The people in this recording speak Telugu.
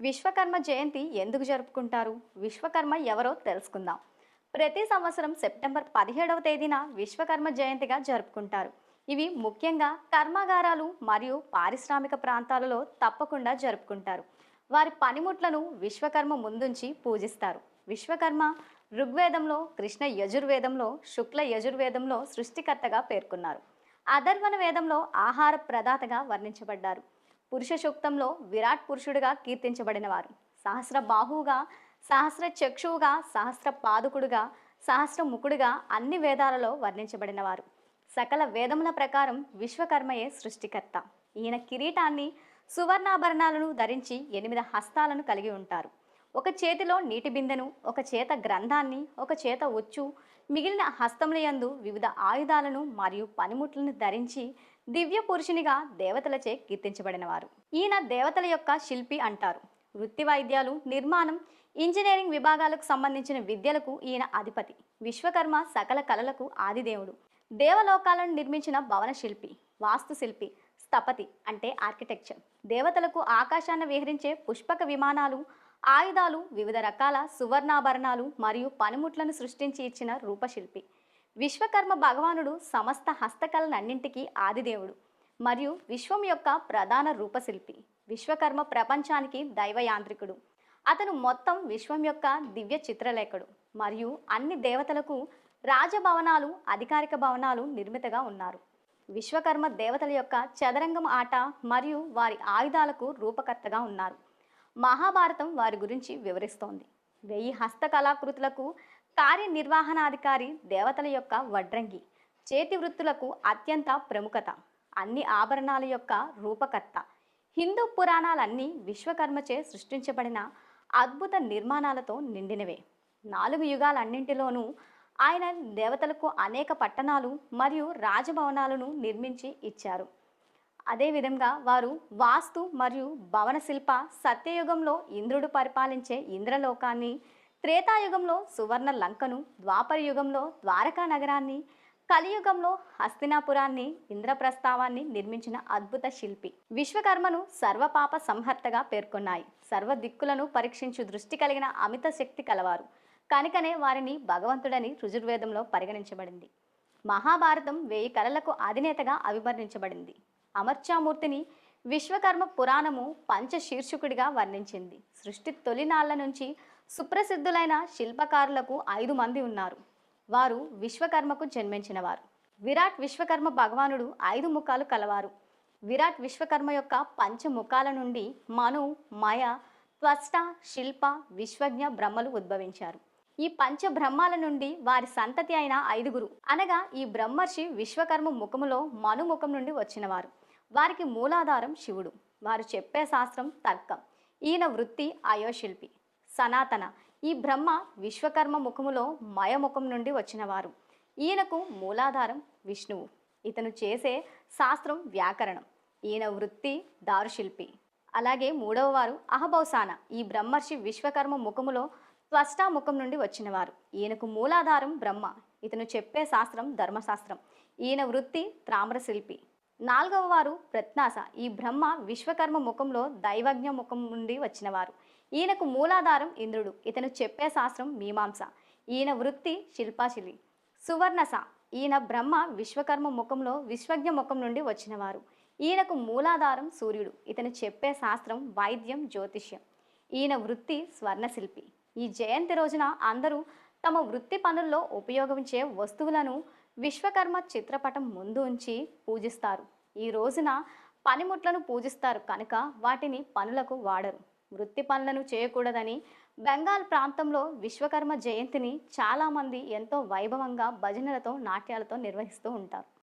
విశ్వకర్మ జయంతి ఎందుకు జరుపుకుంటారు? విశ్వకర్మ ఎవరో తెలుసుకుందాం. ప్రతి సంవత్సరం సెప్టెంబర్ పదిహేడవ తేదీన విశ్వకర్మ జయంతిగా జరుపుకుంటారు. ఇవి ముఖ్యంగా కర్మాగారాలు మరియు పారిశ్రామిక ప్రాంతాలలో తప్పకుండా జరుపుకుంటారు. వారి పనిముట్లను విశ్వకర్మ ముందుంచి పూజిస్తారు. విశ్వకర్మ ఋగ్వేదంలో కృష్ణ యజుర్వేదంలో శుక్ల యజుర్వేదంలో సృష్టికర్తగా పేర్కొన్నారు. అధర్వణ వేదంలో ఆహార ప్రదాతగా వర్ణించబడ్డారు. పురుష సూక్తంలో విరాట్ పురుషుడిగా కీర్తించబడినవారు. సహస్ర బాహువుగా సహస్ర చక్షువుగా సహస్ర పాదుకుడుగా సహస్ర ముకుడుగా అన్ని వేదాలలో వర్ణించబడినవారు. సకల వేదముల ప్రకారం విశ్వకర్మయే సృష్టికర్త. ఈయన కిరీటాన్ని సువర్ణాభరణాలను ధరించి ఎనిమిది హస్తాలను కలిగి ఉంటారు. ఒక చేతిలో నీటి బిందెను ఒక చేత గ్రంథాన్ని ఒక చేత ఉచ్చు మిగిలిన హస్తములయందు వివిధ ఆయుధాలను మరియు పనిముట్లను ధరించి దివ్య పురుషునిగా దేవతలచే కీర్తించబడినవారు. ఈయన దేవతల యొక్క శిల్పి అంటారు. వృత్తి వాయిద్యాలు నిర్మాణం ఇంజనీరింగ్ విభాగాలకు సంబంధించిన విద్యలకు ఈయన అధిపతి. విశ్వకర్మ సకల కళలకు ఆదిదేవుడు. దేవలోకాలను నిర్మించిన భవన శిల్పి వాస్తు శిల్పి స్థపతి అంటే ఆర్కిటెక్చర్. దేవతలకు ఆకాశాన్ని విహరించే పుష్పక విమానాలు ఆయుధాలు వివిధ రకాల సువర్ణాభరణాలు మరియు పనిముట్లను సృష్టించి ఇచ్చిన రూపశిల్పి. విశ్వకర్మ భగవానుడు సమస్త హస్తకళలన్నింటికీ ఆదిదేవుడు మరియు విశ్వం యొక్క ప్రధాన రూపశిల్పి. విశ్వకర్మ ప్రపంచానికి దైవయాంత్రికుడు. అతను మొత్తం విశ్వం యొక్క దివ్య చిత్రలేఖడు మరియు అన్ని దేవతలకు రాజభవనాలు అధికారిక భవనాలు నిర్మితగా ఉన్నారు. విశ్వకర్మ దేవతల యొక్క చదరంగం ఆట మరియు వారి ఆయుధాలకు రూపకర్తగా ఉన్నారు. మహాభారతం వారి గురించి వివరిస్తోంది. వెయ్యి హస్తకళాకృతులకు కార్యనిర్వహణాధికారి దేవతల యొక్క వడ్రంగి. చేతి వృత్తులకు అత్యంత ప్రముఖత. అన్ని ఆభరణాల యొక్క రూపకర్త. హిందూ పురాణాలన్నీ విశ్వకర్మచే సృష్టించబడిన అద్భుత నిర్మాణాలతో నిండినవే. నాలుగు యుగాలన్నింటిలోనూ ఆయన దేవతలకు అనేక పట్టణాలు మరియు రాజభవనాలను నిర్మించి ఇచ్చారు. అదేవిధంగా వారు వాస్తు మరియు భవన శిల్ప సత్యయుగంలో ఇంద్రుడు పరిపాలించే ఇంద్రలోకాన్ని త్రేతాయుగంలో సువర్ణ లంకను ద్వాపర యుగంలో ద్వారకా నగరాన్ని కలియుగంలో హస్తినాపురాన్ని ఇంద్రప్రస్తావాన్ని నిర్మించిన అద్భుత శిల్పి. విశ్వకర్మను సర్వపాప సంహర్తగా పేర్కొన్నాయి. సర్వ దిక్కులను పరీక్షించు దృష్టి కలిగిన అమిత శక్తి కలవారు. కనుకనే వారిని భగవంతుడని రుజుర్వేదంలో పరిగణించబడింది. మహాభారతం వేయి కళలకు అధినేతగా అభివర్ణించబడింది. అమర్చామూర్తిని విశ్వకర్మ పురాణము పంచశీర్షుకుడిగా వర్ణించింది. సృష్టి తొలినాళ్ళ నుంచి సుప్రసిద్ధులైన శిల్పకారులకు ఐదు మంది ఉన్నారు. వారు విశ్వకర్మకు జన్మించినవారు. విరాట్ విశ్వకర్మ భగవానుడు ఐదు ముఖాలు కలవారు. విరాట్ విశ్వకర్మ యొక్క పంచముఖాల నుండి మను మయ త్వష్ట శిల్ప విశ్వజ్ఞ బ్రహ్మలు ఉద్భవించారు. ఈ పంచ బ్రహ్మాల నుండి వారి సంతతి అయిన ఐదుగురు. అనగా ఈ బ్రహ్మర్షి విశ్వకర్మ ముఖములో మను ముఖం నుండి వచ్చినవారు. వారికి మూలాధారం శివుడు. వారు చెప్పే శాస్త్రం తర్కం. ఈయన వృత్తి అయోశిల్పి. సనాతన. ఈ బ్రహ్మ విశ్వకర్మ ముఖములో మయముఖం నుండి వచ్చినవారు. ఈయనకు మూలాధారం విష్ణువు. ఇతను చేసే శాస్త్రం వ్యాకరణం. ఈయన వృత్తి దారుశిల్పి. అలాగే మూడవ వారు అహబౌసాన. ఈ బ్రహ్మర్షి విశ్వకర్మ ముఖములో త్వష్టా ముఖం నుండి వచ్చినవారు. ఈయనకు మూలాధారం బ్రహ్మ. ఇతను చెప్పే శాస్త్రం ధర్మశాస్త్రం. ఈయన వృత్తి తామ్రశిల్పి. నాలుగవ వారు ప్రత్నాస ఈ బ్రహ్మ విశ్వకర్మ ముఖంలో దైవజ్ఞ ముఖం నుండి వచ్చినవారు. ఈయనకు మూలాధారం ఇంద్రుడు. ఇతను చెప్పే శాస్త్రం మీమాంస. ఈయన వృత్తి శిల్పాశిలి. సువర్ణస. ఈయన బ్రహ్మ విశ్వకర్మ ముఖంలో విశ్వజ్ఞ ముఖం నుండి వచ్చినవారు. ఈయనకు మూలాధారం సూర్యుడు. ఇతను చెప్పే శాస్త్రం వైద్యం జ్యోతిష్యం. ఈయన వృత్తి స్వర్ణశిల్పి. ఈ జయంతి రోజున అందరూ తమ వృత్తి పనుల్లో ఉపయోగించే వస్తువులను విశ్వకర్మ చిత్రపటం ముందు ఉంచి పూజిస్తారు. ఈ రోజున పనిముట్లను పూజిస్తారు కనుక వాటిని పనులకు వాడరు. వృత్తి పనులను చేయకూడదని బెంగాల్ ప్రాంతంలో విశ్వకర్మ జయంతిని చాలామంది ఎంతో వైభవంగా భజనలతో నాట్యాలతో నిర్వహిస్తూ ఉంటారు.